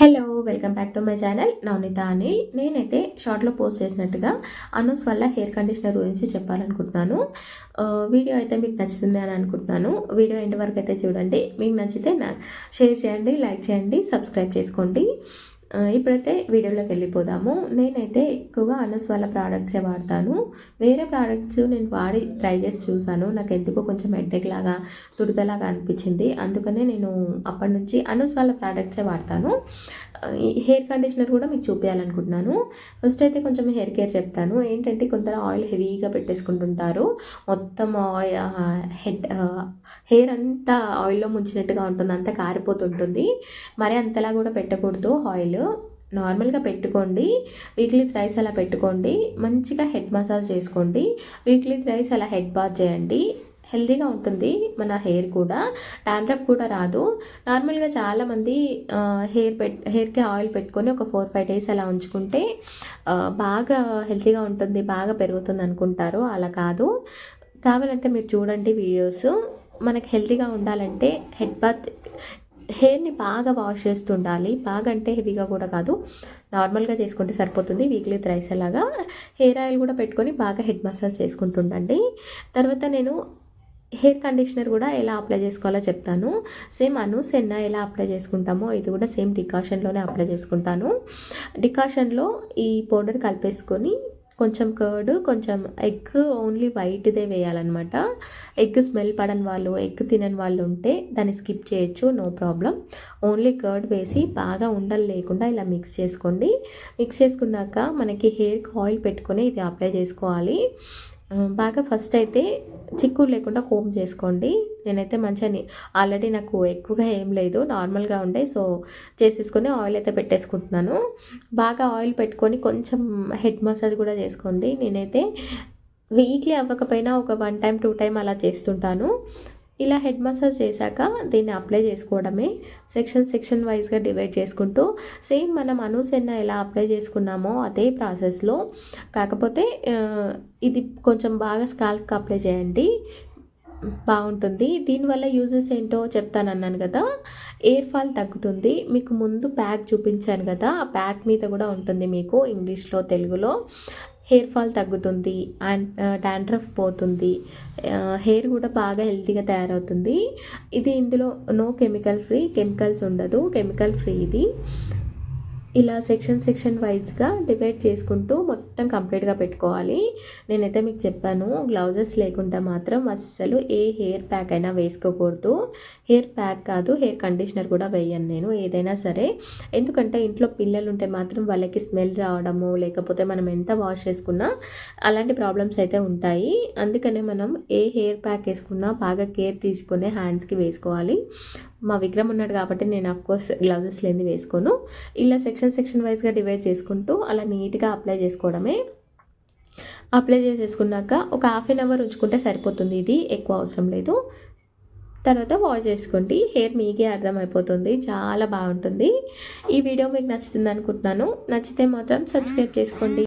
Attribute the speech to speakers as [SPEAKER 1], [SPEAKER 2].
[SPEAKER 1] Hello welcome back to my channel Navanitha అని నేనైతే షార్ట్లో పోస్ట్ చేసినట్టుగా అనూస్ వల్ల హెయిర్ కండిషనర్ గురించి చెప్పాలనుకుంటున్నాను. వీడియో అయితే మీకు నచ్చుతుంది అని అనుకుంటున్నాను. వీడియో ఎండ్ వరకు అయితే చూడండి. మీకు నచ్చితే నా షేర్ చేయండి లైక్ చేయండి సబ్స్క్రైబ్ చేసుకోండి. ఇప్పుడైతే వీడియోలోకి వెళ్ళిపోదాము. నేనైతే ఎక్కువగా అనూస్ వాళ్ళ ప్రోడక్ట్సే వాడతాను. వేరే ప్రోడక్ట్స్ నేను వాడి ట్రై చేసి చూశాను నాకు ఎందుకో కొంచెం హెడ్ఏక్ లాగా తుడతలాగా అనిపించింది. అందుకనే నేను అప్పటి నుంచి అనూస్ వాళ్ళ ప్రోడక్ట్సే వాడతాను. హెయిర్ కండిషనర్ కూడా మీకు చూపించాలనుకుంటున్నాను ఫస్ట్ అయితే కొంచెం హెయిర్ కేర్ చెప్తాను. ఏంటంటే కొందరు ఆయిల్ హెవీగా పెట్టేసుకుంటుంటారు. మొత్తం ఆయిల్ హెడ్ హెయిర్ అంతా ఆయిల్లో ముంచినట్టుగా ఉంటుంది. అంతా కారిపోతుంటుంది. మరి అంతలా కూడా పెట్టకూడదు ఆయిల్. నార్మల్గా పెట్టుకోండి. వీక్లీ థ్రైస్ అలా పెట్టుకోండి. మంచిగా హెడ్ మసాజ్ చేసుకోండి. వీక్లీ థ్రైస్ అలా హెడ్ బాత్ చేయండి. హెల్తీగా ఉంటుంది మన హెయిర్ కూడా. డాండ్రఫ్ కూడా రాదు. నార్మల్గా చాలామంది హెయిర్ పెట్ హెయిర్కి ఆయిల్ పెట్టుకొని ఒక ఫోర్ ఫైవ్ డేస్ అలా ఉంచుకుంటే బాగా హెల్తీగా ఉంటుంది బాగా పెరుగుతుంది అనుకుంటారు. అలా కాదు. కావాలంటే మీరు చూడండి వీడియోస్. మనకి హెల్తీగా ఉండాలంటే హెడ్ బాత్ హెయిర్ని బాగా వాష్ చేస్తుండాలి. బాగా అంటే హెవీగా కూడా కాదు. నార్మల్గా చేసుకుంటే సరిపోతుంది వీక్లీ థ్రైస్ అలాగా. హెయిర్ ఆయిల్ కూడా పెట్టుకొని బాగా హెడ్ మసాజ్ చేసుకుంటుండండి. తర్వాత నేను హెయిర్ కండిషనర్ కూడా ఎలా అప్లై చేసుకోవాలో చెప్తాను. సేమ్ అను సెన్న ఎలా అప్లై చేసుకుంటామో ఇది కూడా సేమ్ డికాషన్లోనే అప్లై చేసుకుంటాను. డికాషన్లో ఈ పౌడర్ కలిపేసుకొని కొంచెం కర్డ్ కొంచెం ఎగ్ ఓన్లీ వైట్దే వేయాలన్నమాట. ఎగ్ స్మెల్ పడని వాళ్ళు ఎగ్ తినని వాళ్ళు ఉంటే దాన్ని స్కిప్ చేయొచ్చు నో ప్రాబ్లం ఓన్లీ కర్డ్ వేసి బాగా ఉండలు లేకుండా ఇలా మిక్స్ చేసుకోండి. మిక్స్ చేసుకున్నాక మనకి హెయిర్కి ఆయిల్ పెట్టుకొని ఇది అప్లై చేసుకోవాలి. బాగా ఫస్ట్ అయితే చిక్కులు లేకుండా కోమ్ చేసుకోండి. నేనైతే మంచిగా ఆల్రెడీ నాకు ఎక్కువగా ఏం లేదు నార్మల్గా ఉండే సో చేసేసుకొని ఆయిల్ అయితే పెట్టేసుకుంటున్నాను. బాగా ఆయిల్ పెట్టుకొని కొంచెం హెడ్ మసాజ్ కూడా చేసుకోండి. నేనైతే వీక్లీ అవ్వకపోయినా ఒక వన్ టైం టూ టైం అలా చేస్తుంటాను. ఇలా హెడ్ మసాజ్ చేశాక దీన్ని అప్లై చేసుకోవడమే. సెక్షన్ సెక్షన్ వైజ్గా డివైడ్ చేసుకుంటూ సేమ్ మనం అనుసెన్న ఎలా అప్లై చేసుకున్నామో అదే ప్రాసెస్లో కాకపోతే ఇది కొంచెం బాగా స్కాల్ప్కి అప్లై చేయండి. బాగుంటుంది. దీనివల్ల యూజెస్ ఏంటో చెప్తాను అన్నాను కదా. ఎయిర్ ఫాల్ తగ్గుతుంది. మీకు ముందు ప్యాక్ చూపించాను కదా. ఆ ప్యాక్ మీద కూడా ఉంటుంది మీకు ఇంగ్లీష్లో తెలుగులో. హెయిర్ ఫాల్ తగ్గుతుంది అండ్ డాండ్రఫ్ uh, పోతుంది. Uh, హెయిర్ కూడా బాగా హెల్తీగా తయారవుతుంది. ఇది ఇందులో నో కెమికల్ ఫ్రీ కెమికల్స్ ఉండదు. కెమికల్ ఫ్రీ ఇది. ఇలా సెక్షన్ సెక్షన్ వైజ్గా డివైడ్ చేసుకుంటూ మొత్తం కంప్లీట్గా పెట్టుకోవాలి. నేనైతే మీకు చెప్పాను గ్లౌజెస్ లేకుండా మాత్రం అస్సలు ఏ హెయిర్ ప్యాక్ అయినా వేసుకోకూడదు. హెయిర్ ప్యాక్ కాదు హెయిర్ కండిషనర్ కూడా వేయను నేను ఏదైనా సరే. ఎందుకంటే ఇంట్లో పిల్లలు ఉంటే మాత్రం వాళ్ళకి స్మెల్ రావడము లేకపోతే మనం ఎంత వాష్ చేసుకున్నా అలాంటి ప్రాబ్లమ్స్ అయితే ఉంటాయి. అందుకనే మనం ఏ హెయిర్ ప్యాక్ వేసుకున్నా బాగా కేర్ తీసుకునే హ్యాండ్స్కి వేసుకోవాలి. మా విక్రమ్ ఉన్నాడు కాబట్టి నేను కోర్స్ గ్లౌజెస్ లేని వేసుకోను. ఇలా సెక్షన్ సెక్షన్ వైజ్గా డివైడ్ చేసుకుంటూ అలా నీట్గా అప్లై చేసుకోవడమే. అప్లై చేసేసుకున్నాక ఒక హాఫ్ అన్ అవర్ ఉంచుకుంటే సరిపోతుంది. ఇది ఎక్కువ అవసరం లేదు. తర్వాత వాష్ చేసుకోండి. హెయిర్ మీకే అర్థమైపోతుంది. చాలా బాగుంటుంది. ఈ వీడియో మీకు నచ్చుతుంది అనుకుంటున్నాను. నచ్చితే మాత్రం సబ్స్క్రైబ్ చేసుకోండి.